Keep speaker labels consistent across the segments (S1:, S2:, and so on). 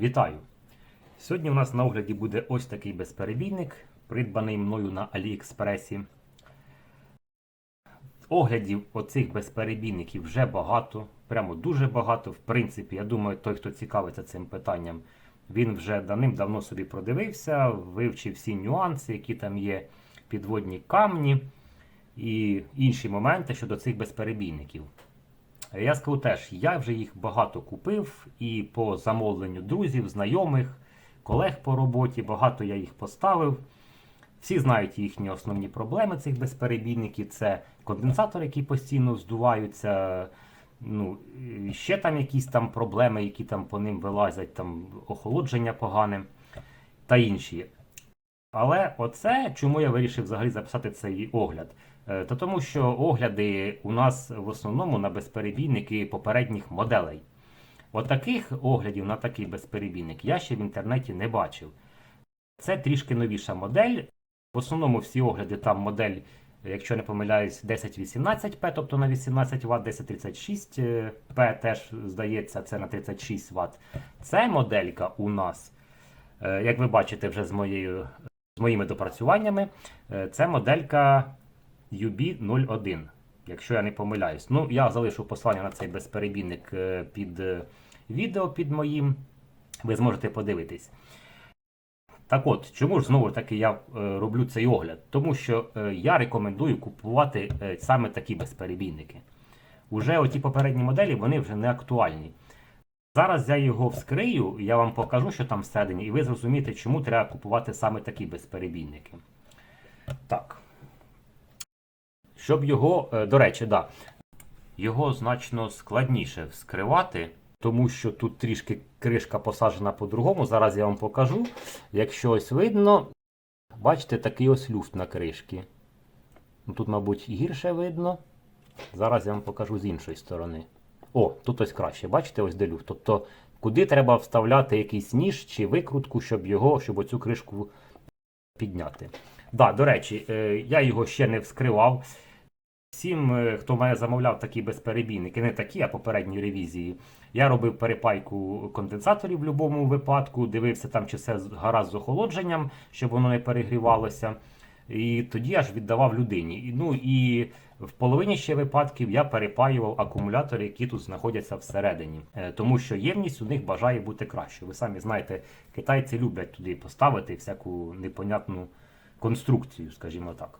S1: Вітаю! Сьогодні у нас на огляді буде ось такий безперебійник, придбаний мною на Аліекспресі. Оглядів оцих безперебійників вже багато, прямо дуже багато. В принципі, я думаю, той, хто цікавиться цим питанням, він вже давним-давно собі продивився, вивчив всі нюанси, які там є підводні камні і інші моменти щодо цих безперебійників. Я скажу теж, я вже їх багато купив і по замовленню друзів, знайомих, колег по роботі, багато я їх поставив. Всі знають їхні основні проблеми цих безперебійників. Це конденсатори, які постійно здуваються. Ну, ще там якісь там проблеми, які там по ним вилазять, там охолодження погане та інші. Але оце, чому я вирішив взагалі записати цей огляд? Е, Та тому, що огляди у нас в основному на безперебійники попередніх моделей. Отаких оглядів на такий безперебійник я ще в інтернеті не бачив. Це трішки новіша модель. В основному всі огляди там модель, якщо не помиляюсь, 1018P, тобто на 18 Вт, 1036P теж здається, це на 36 Вт. Це моделька у нас, е, як ви бачите вже з, моєю, з моїми допрацюваннями, е, це моделька UB01, якщо я не помиляюсь. Ну, я залишу посилання на цей безперебійник е, під е, відео під моїм. Ви зможете подивитись. Так от, чому ж знову таки я е, роблю цей огляд? Тому що я рекомендую купувати саме такі безперебійники. Уже оті попередні моделі вони вже не актуальні. Зараз я його вскрию, я вам покажу, що там всередині, і ви зрозумієте, чому треба купувати саме такі безперебійники. Так. Щоб його, е, до речі, да, його значно складніше вскривати, тому що тут трішки кришка посаджена по-другому. Зараз я вам покажу. Якщо ось видно, бачите, такий ось люфт на кришці. Ну, Тут, мабуть, гірше видно. Зараз я вам покажу з іншої сторони. О, тут ось краще. Бачите, ось де люфт. Тобто, куди треба вставляти якийсь ніж чи викрутку, щоб його, щоб оцю кришку підняти. Да, до речі, е, я його ще не вскривав. Всім, е, хто мене замовляв такі безперебійники, не такі, а попередні ревізії. Я робив перепайку конденсаторів в будь-якому випадку, дивився там, чи все гаразд з охолодженням, щоб воно не перегрівалося. І тоді аж віддавав людині. Ну і в половині ще випадків я перепаював акумулятори, які тут знаходяться всередині. Е, Тому що ємність у них бажає бути кращою. Ви самі знаєте, китайці люблять туди поставити всяку непонятну конструкцію, скажімо так.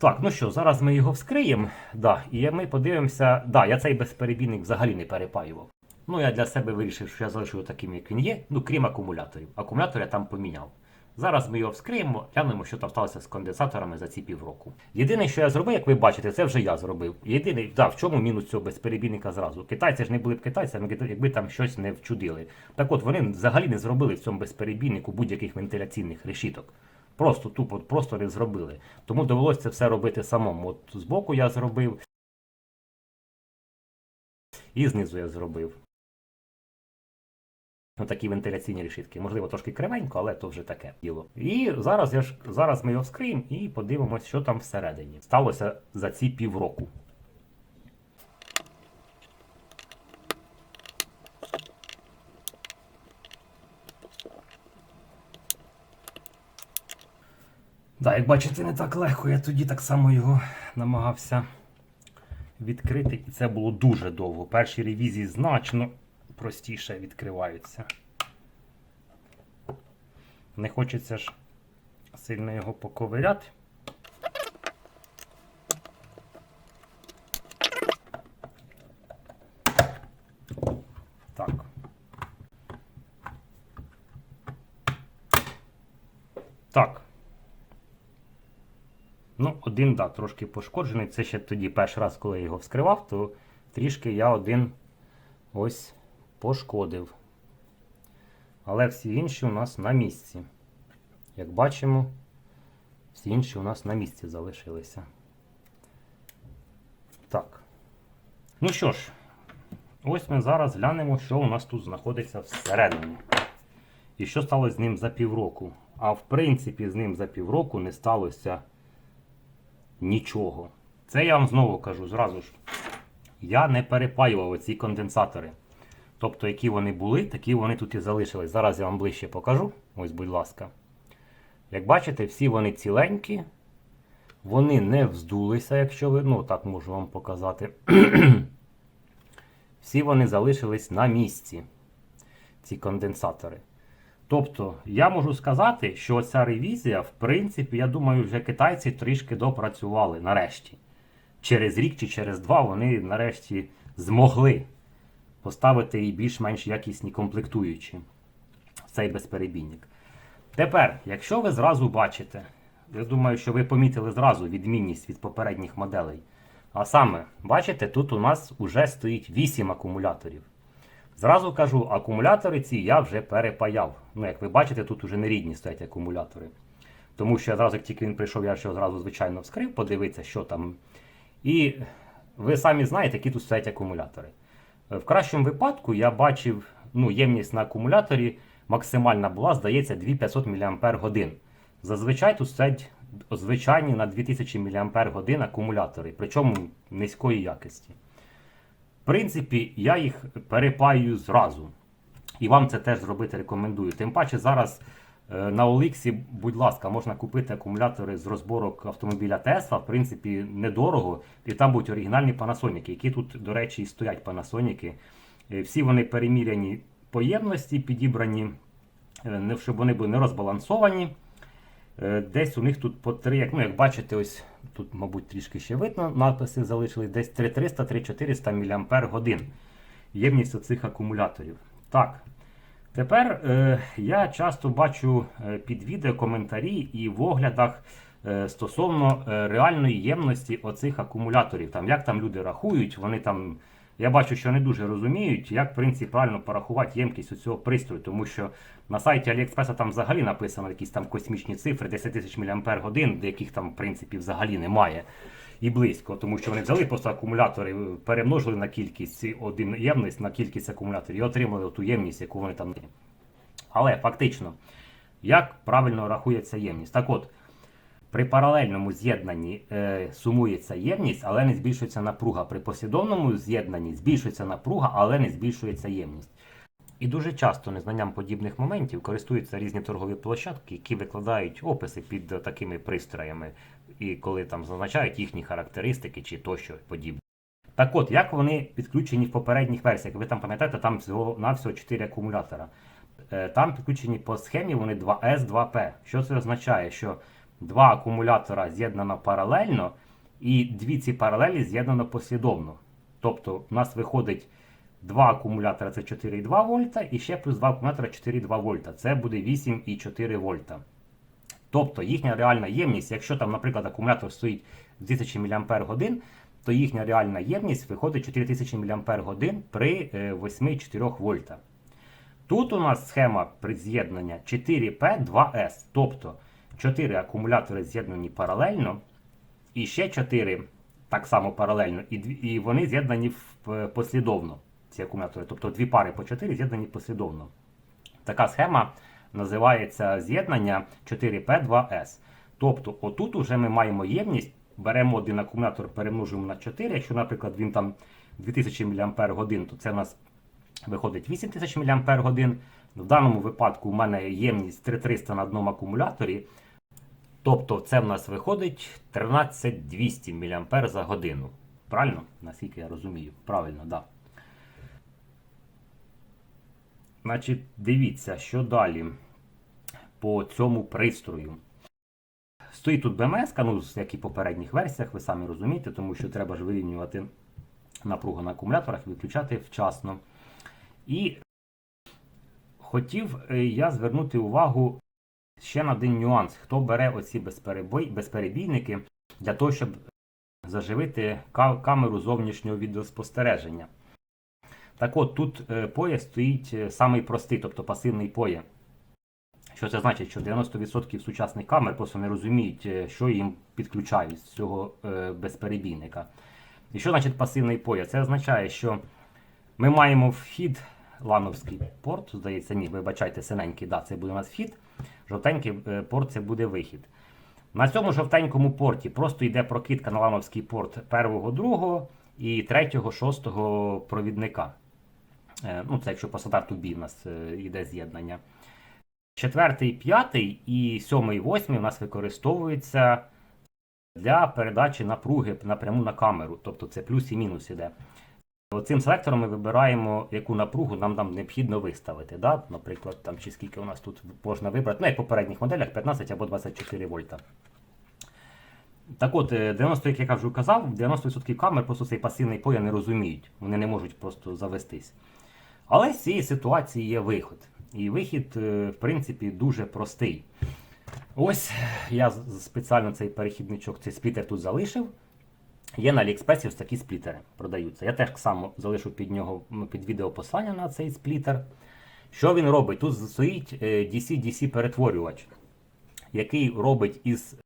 S1: Так, ну що, зараз ми його вскриємо. Да, і ми подивимося. Да, я цей безперебійник взагалі не перепаював. Ну, я для себе вирішив, що я залишу його таким, як він є, ну крім акумуляторів. Акумулятор я там поміняв. Зараз ми його вскриємо, глянемо, що там сталося з конденсаторами за ці півроку. Єдине, що я зробив, як ви бачите, це вже я зробив. Єдиний, да, в чому мінус цього безперебійника зразу? Китайці ж не були б китайцями, якби там щось не вчудили. Так от вони взагалі не зробили в цьому безперебійнику будь-яких вентиляційних решіток. Просто тупо просто не зробили. Тому довелося це все робити самому. От збоку я зробив. І знизу я зробив. Ну, такі вентиляційні решітки. Можливо, трошки кривенько, але то вже таке діло. І зараз я ж зараз ми його вскриємо і подивимось, що там всередині. Сталося за ці півроку. Да, як бачите, не так легко. Я тоді так само його намагався відкрити, і це було дуже довго. Перші ревізії значно простіше відкриваються. Не хочеться ж сильно його поковиряти. Так. Так. Ну, один, да, трошки пошкоджений. Це ще тоді перший раз, коли я його вскривав, то трішки я один ось пошкодив. Але всі інші у нас на місці. Як бачимо, всі інші у нас на місці залишилися. Так. Ну що ж, ось ми зараз глянемо, що у нас тут знаходиться всередині. І що сталося з ним за півроку. А в принципі, з ним за півроку не сталося нічого. Це я вам знову кажу зразу ж. Я не перепаював ці конденсатори. Тобто, які вони були, такі вони тут і залишились. Зараз я вам ближче покажу. Ось, будь ласка. Як бачите, всі вони ціленькі, вони не вздулися, якщо ви, ну так можу вам показати. всі вони залишились на місці, ці конденсатори. Тобто, я можу сказати, що ця ревізія, в принципі, я думаю, вже китайці трішки допрацювали нарешті. Через рік чи через два вони нарешті змогли поставити і більш-менш якісні комплектуючі цей безперебійник. Тепер, якщо ви зразу бачите, я думаю, що ви помітили зразу відмінність від попередніх моделей. А саме, бачите, тут у нас вже стоїть 8 акумуляторів. Зразу кажу, акумулятори ці я вже перепаяв. Ну, як ви бачите, тут вже не рідні стоять акумулятори. Тому що одразу, як тільки він прийшов, я ще одразу, звичайно, вскрив, подивитися, що там. І ви самі знаєте, які тут стоять акумулятори. В кращому випадку я бачив ну, ємність на акумуляторі максимальна була, здається, 2500 мАч. Зазвичай тут стоять звичайні на 2000 мАч акумулятори, причому низької якості. В принципі, я їх перепаюю зразу. І вам це теж зробити рекомендую. Тим паче зараз е, на Оліксі, будь ласка, можна купити акумулятори з розборок автомобіля Tesla, в принципі, недорого. І там будуть оригінальні Panasonic, які тут, до речі, і стоять Panasonic. Е, Всі вони переміряні по ємності, підібрані, е, щоб вони були не розбалансовані. Е, Десь у них тут по 3, як, ну, як бачите, ось тут, мабуть, трішки ще видно, надписи залишили, десь 3300-3400 мАч ємність оцих акумуляторів. Так. Тепер е, я часто бачу е, під відео коментарі і в оглядах е, стосовно е, реальної ємності оцих акумуляторів. Там, як там люди рахують, вони там. Я бачу, що не дуже розуміють, як в принципі правильно порахувати ємкість у цього пристрою, тому що на сайті AliExpress там взагалі написано якісь там космічні цифри, 10 тисяч мАч, де яких там в принципі взагалі немає. І близько, тому що вони взяли просто акумулятори, перемножили на кількість один ємність на кількість акумуляторів і отримали ту ємність, яку вони там. Але фактично, як правильно рахується ємність? Так от, при паралельному з'єднанні е, сумується ємність, але не збільшується напруга. При послідовному з'єднанні збільшується напруга, але не збільшується ємність. І дуже часто незнанням подібних моментів користуються різні торгові площадки, які викладають описи під такими пристроями, і коли там зазначають їхні характеристики чи тощо подібне. Так от, як вони підключені в попередніх версіях? Ви там пам'ятаєте, там всього на всього 4 акумулятора. Е, Там підключені по схемі вони 2S, 2P. Що це означає? Що два акумулятора з'єднано паралельно, і дві ці паралелі з'єднано послідовно. Тобто, у нас виходить два акумулятора це 4,2 вольта, і ще плюс два акумулятора 4,2 вольта. Це буде 8,4 вольта. Тобто їхня реальна ємність, якщо там, наприклад, акумулятор стоїть 1000 мАч, то їхня реальна ємність виходить 4000 мАч при е, 8,4 вольта. Тут у нас схема з'єднання 4P2S, тобто 4 акумулятори з'єднані паралельно, і ще 4 так само паралельно, і, і вони з'єднані е, послідовно. Ці акумулятори, тобто дві пари по 4 з'єднані послідовно. Така схема називається з'єднання 4P2S. Тобто, отут уже ми маємо ємність, беремо один акумулятор, перемножуємо на 4. Якщо, наприклад, він там 2000 мАч, то це у нас виходить 8000 мАч. В даному випадку у мене ємність 3300 на одному акумуляторі. Тобто це в нас виходить 13200 мА за годину. Правильно? Наскільки я розумію? Правильно. Да. Значить, дивіться, що далі по цьому пристрою. Стоїть тут БМС, ну, як і в попередніх версіях, ви самі розумієте, тому що треба ж вирівнювати напругу на акумуляторах, і виключати вчасно. І хотів е, я звернути увагу ще на один нюанс. Хто бере оці безперебой- безперебійники для того, щоб заживити камеру зовнішнього відеоспостереження. Так от, тут е, пояс стоїть е, самий простий, тобто пасивний поє. Що це значить, що 90% сучасних камер просто не розуміють, е, що їм підключають з цього безперебійника. І що значить пасивний пояс? Це означає, що ми маємо вхід, лановський порт, здається, ні, вибачайте, синенький, да, це буде у нас вхід, жовтенький е, порт це буде вихід. На цьому жовтенькому порті просто йде прокидка на лановський порт первого, другого і третього, шостого провідника. Е, Ну, це якщо по стандарту B в нас е, йде з'єднання. Четвертий, п'ятий і сьомий, восьмий у нас використовуються для передачі напруги напряму на камеру. Тобто це плюс і мінус іде. Цим селектором ми вибираємо, яку напругу нам там необхідно виставити. Да? Наприклад, там чи скільки у нас тут можна вибрати, ну як в попередніх моделях 15 або 24 вольта. Так от, е, 90, як я кажу, казав, 90% камер просто цей пасивний поя не розуміють. Вони не можуть просто завестись. Але з цієї ситуації є виход. І вихід, е, в принципі, дуже простий. Ось я спеціально цей перехідничок, цей сплітер тут залишив. Є на AliExpress ось такі сплітери продаються. Я теж само залишу під нього під відео посилання на цей сплітер. Що він робить? Тут стоїть е, DC-DC перетворювач, який робить із,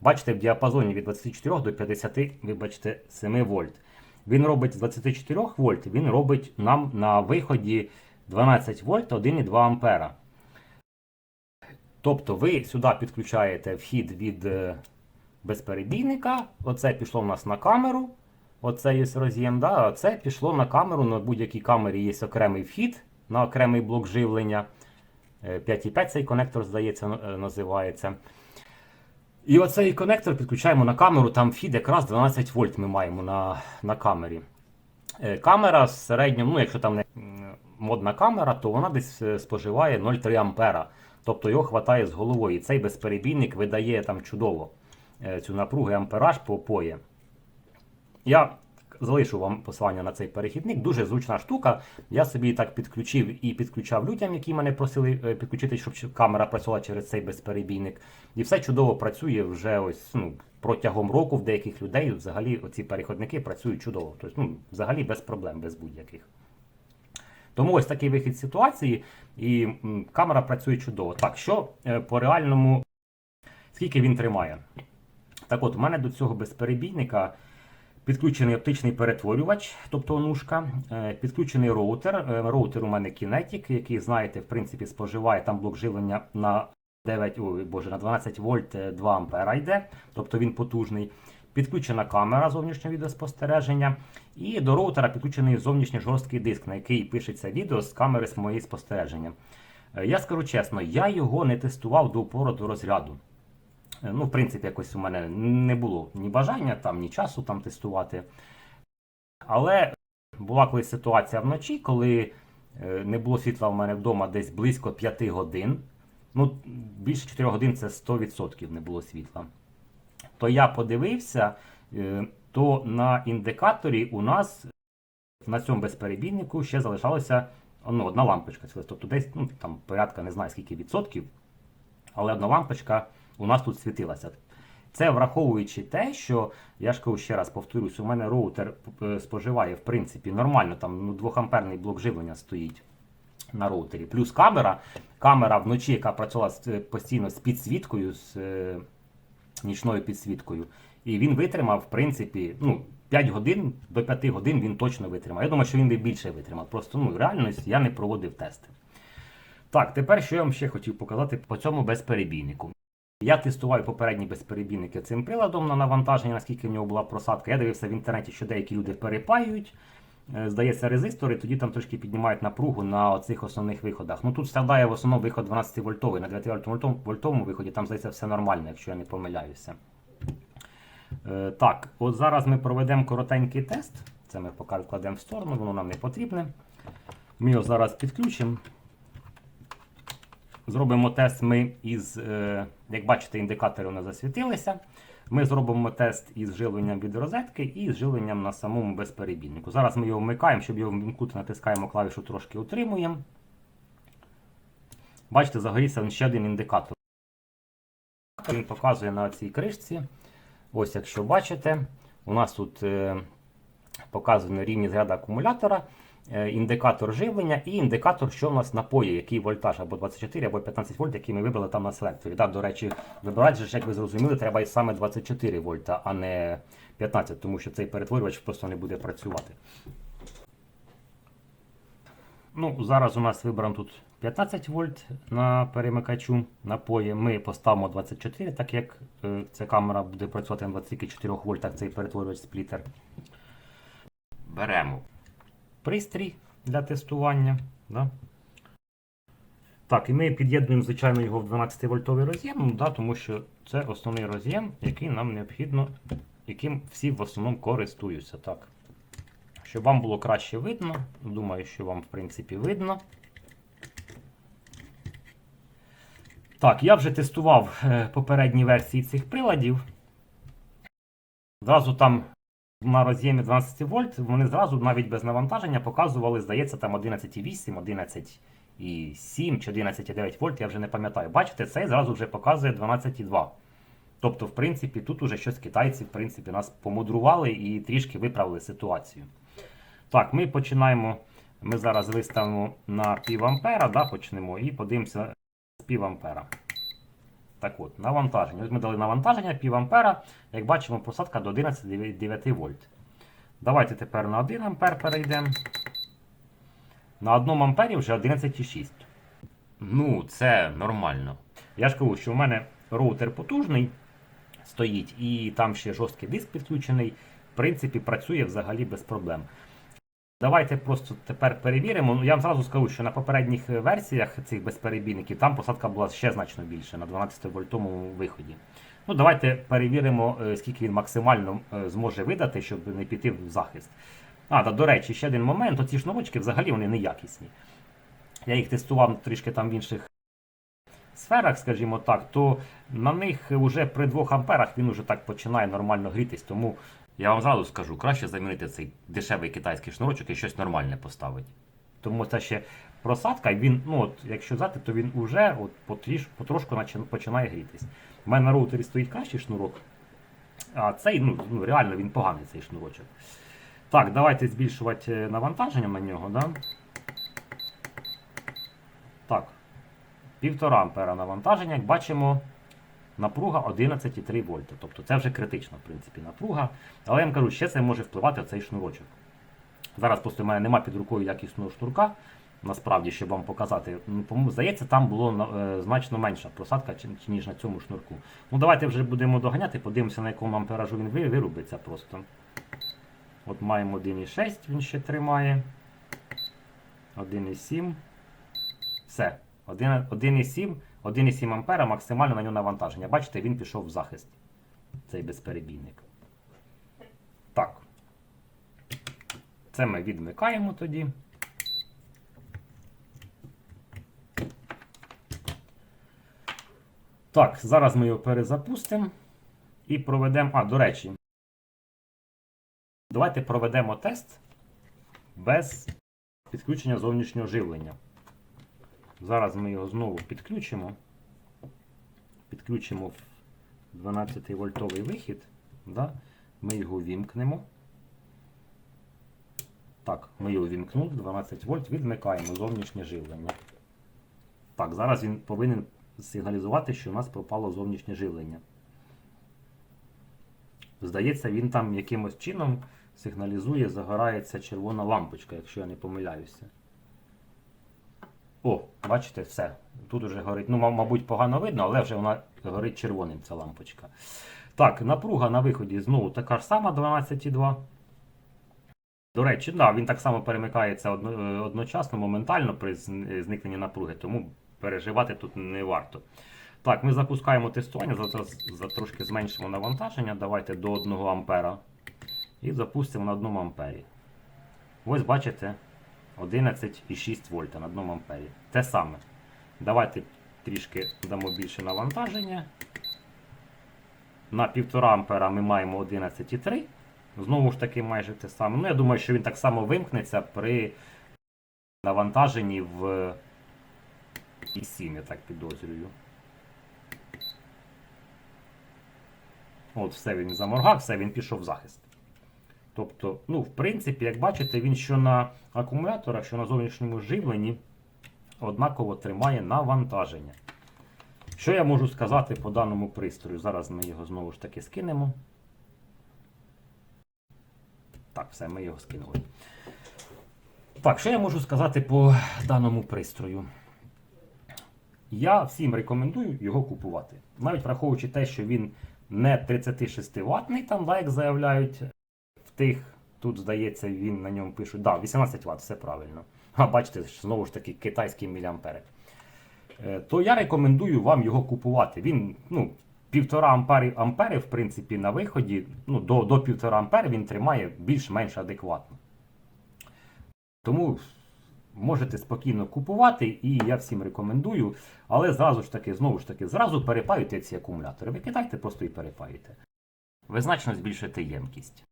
S1: бачите, в діапазоні від 24 до 50, вибачте, 7 вольт. Він робить з 24 вольт, він робить нам на виході 12 вольт 1,2 ампера. Тобто ви сюди підключаєте вхід від е, безперебійника. Оце пішло в нас на камеру. Оце є роз'єм, да? а це пішло на камеру. На будь-якій камері є окремий вхід на окремий блок живлення. Е, 5,5 цей конектор, здається, е, називається. І оцей конектор підключаємо на камеру, там вхід якраз 12 вольт ми маємо на, на камері. Е, Камера в середньому, ну якщо там не модна камера, то вона десь е, споживає 0,3 ампера. Тобто його хватає з головою. Цей безперебійник видає там чудово е, цю напругу і ампераж по поє. Я залишу вам посилання на цей перехідник. Дуже зручна штука. Я собі так підключив і підключав людям, які мене просили е, підключити, щоб камера працювала через цей безперебійник. І все чудово працює вже ось ну, протягом року в деяких людей. Взагалі оці переходники працюють чудово. Тобто, ну, взагалі без проблем, без будь-яких. Тому ось такий вихід ситуації, і камера працює чудово. Так, що е, по реальному, скільки він тримає? Так от, у мене до цього безперебійника підключений оптичний перетворювач, тобто онушка, е, підключений роутер. Е, Роутер у мене Kinetic, який, знаєте, в принципі, споживає там блок живлення на 9, ой, боже, на 12 вольт е, 2 ампера йде, тобто він потужний. Підключена камера зовнішнього відеоспостереження, і до роутера підключений зовнішній жорсткий диск, на який пишеться відео з камери з моєї спостереження. Е, Я скажу чесно, я його не тестував до упору до розряду. Е, Ну, в принципі, якось у мене не було ні бажання, там, ні часу там тестувати. Але була колись ситуація вночі, коли е, не було світла в мене вдома десь близько 5 годин. Ну, більше 4 годин це 100% не було світла. То я подивився, е, то на індикаторі у нас на цьому безперебійнику ще залишалася ну, одна лампочка. Тобто десь ну, там порядка не знаю скільки відсотків, але одна лампочка у нас тут світилася. Це враховуючи те, що я ж кажу ще раз повторюсь, у мене роутер е, споживає в принципі нормально, там ну, 2-амперний блок живлення стоїть на роутері. Плюс камера. Камера вночі, яка працювала е, постійно з підсвіткою, з е, нічною підсвіткою. І він витримав, в принципі, ну, 5 годин до 5 годин він точно витримав. Я думаю, що він би більше витримав. Просто ну, реально я не проводив тести. Так, тепер що я вам ще хотів показати по цьому безперебійнику. Я тестував попередні безперебійники цим приладом на навантаження, наскільки в нього була просадка. Я дивився в інтернеті, що деякі люди перепаюють, е, здається, резистори, тоді там трошки піднімають напругу на оцих основних виходах. Ну тут страдає в основному виход 12 вольтовий. На 9 вольтовому виході там здається все нормально, якщо я не помиляюся. Е, Так, от зараз ми проведемо коротенький тест. Це ми поки кладемо в сторону, воно нам не потрібне. Ми його зараз підключимо. Зробимо тест ми із, е, як бачите, індикатори у нас засвітилися. Ми зробимо тест із живленням від розетки і з живленням на самому безперебійнику. Зараз ми його вмикаємо, щоб його вмикнути, натискаємо клавішу трошки утримуємо. Бачите, загорівся ще один індикатор. Він показує на цій кришці. Ось, якщо бачите, у нас тут е, показано рівні заряду акумулятора, індикатор живлення і індикатор, що в нас напої, який вольтаж, або 24, або 15 вольт, який ми вибрали там на селекторі. Так, до речі, вибирати, як ви зрозуміли, треба і саме 24 вольта, а не 15, тому що цей перетворювач просто не буде працювати. Ну, зараз у нас вибрано тут 15 вольт на перемикачу напої. Ми поставимо 24, так як е, ця камера буде працювати на 24 вольтах, цей перетворювач сплітер. Беремо пристрій, для тестування. Да? Так, і ми під'єднуємо, звичайно, його в 12 вольтовий роз'єм, да, тому що це основний роз'єм, який нам необхідно, яким всі в основному користуються. Так. Щоб вам було краще видно, думаю, що вам, в принципі, видно. Так, я вже тестував е, попередні версії цих приладів. Зразу там на роз'ємі 12 вольт вони зразу навіть без навантаження показували, здається, там 11,8, 11,7 чи 11,9 вольт, я вже не пам'ятаю. Бачите, цей зразу вже показує 12,2. Тобто, в принципі, тут уже щось китайці в принципі, нас помудрували і трішки виправили ситуацію. Так, ми починаємо. Ми зараз виставимо на пів ампера, да, почнемо і подивимося з пів ампера. Так от, навантаження. Ось ми дали навантаження пів ампера. Як бачимо, посадка до 11,9 вольт. Давайте тепер на 1 ампер перейдемо. На 1 ампері вже 11,6. Ну, це нормально. Я ж кажу, що в мене роутер потужний стоїть, і там ще жорсткий диск підключений. В принципі, працює взагалі без проблем. Давайте просто тепер перевіримо. Ну, я вам зразу скажу, що на попередніх версіях цих безперебійників там посадка була ще значно більше на 12 вольтовому виході. Ну, давайте перевіримо, е, скільки він максимально е, зможе видати, щоб не піти в захист. А, та, до речі, ще один момент: оці шнурочки взагалі вони неякісні. Я їх тестував трішки там в інших сферах, скажімо так, то на них вже при 2 амперах він уже так починає нормально грітись. Тому я вам зразу скажу, краще замінити цей дешевий китайський шнурочок і щось нормальне поставити. Тому це ще просадка, він, ну от, якщо взяти, то він уже от, потріш, потрошку починає грітись. У мене на роутері стоїть кращий шнурок, а цей, ну, ну реально він поганий цей шнурочок. Так, давайте збільшувати е, навантаження на нього. Да? Так. 1,5 ампера навантаження, як бачимо, напруга 11,3 вольта. Тобто це вже критична, в принципі, напруга. Але я вам кажу, ще це може впливати цей шнурочок. Зараз просто в мене нема під рукою якісного шнурка. Насправді, щоб вам показати. Ну, здається, там було е, значно менша просадка, ніж на цьому шнурку. Ну, давайте вже будемо доганяти, подивимося, на якому амперажу він ви- вирубиться просто. От маємо 1,6, він ще тримає. 1,7. Все. 1,7 1,7 ампера максимально на нього навантаження. Бачите, він пішов в захист. Цей безперебійник. Так. Це ми відмикаємо тоді. Так, зараз ми його перезапустимо і проведемо. А, до речі, давайте проведемо тест без підключення зовнішнього живлення. Зараз ми його знову підключимо. Підключимо 12 вольтовий вихід. Да? Ми його вімкнемо. Так, ми його вімкнули, 12 вольт, відмикаємо зовнішнє живлення. Так, зараз він повинен сигналізувати, що у нас пропало зовнішнє живлення. Здається, він там якимось чином сигналізує, загорається червона лампочка, якщо я не помиляюся. О, бачите, все. Тут вже горить. Ну, мабуть, погано видно, але вже вона горить червоним ця лампочка. Так, напруга на виході знову така ж сама 12,2. До речі, да, він так само перемикається е, одночасно, моментально при зникненні напруги, тому переживати тут не варто. Так, ми запускаємо тестування, за, трошки зменшимо навантаження. Давайте до 1 ампера. І запустимо на 1 ампері. Ось бачите, 11,6 вольта на 1 ампері. Те саме. Давайте трішки дамо більше навантаження. На 1,5 ампера ми маємо 11,3. Знову ж таки, майже те саме. Ну, я думаю, що він так само вимкнеться при навантаженні в і 7, я так підозрюю. От, все він заморгав, все він пішов в захист. Тобто, ну, в принципі, як бачите, він що на акумуляторах, що на зовнішньому живленні однаково тримає навантаження. Що я можу сказати по даному пристрою? Зараз ми його знову ж таки скинемо. Так, все, ми його скинули. Так, що я можу сказати по даному пристрою? Я всім рекомендую його купувати. Навіть враховуючи те, що він не 36 ватний, там, да, як заявляють тих Тут, здається, він на ньому пише, да, 18 Вт, все правильно. А бачите, знову ж таки, китайські міліампери. Е, То я рекомендую вам його купувати. Він, ну, півтора ампери, ампери, в принципі, на виході, ну, до, до півтора ампери він тримає більш-менш адекватно. Тому можете спокійно купувати, і я всім рекомендую. Але зразу ж таки, знову ж таки, зразу перепаюйте ці акумулятори. Викидайте просто і перепаюйте. Ви значно збільшите ємкість.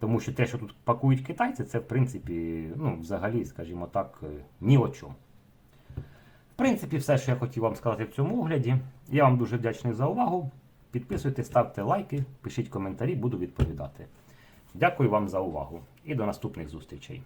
S1: Тому що те, що тут пакують китайці, це в принципі, ну, взагалі, скажімо так, е, ні о чому. В принципі, все, що я хотів вам сказати в цьому огляді. Я вам дуже вдячний за увагу. Підписуйтесь, ставте лайки, пишіть коментарі, буду відповідати. Дякую вам за увагу і до наступних зустрічей.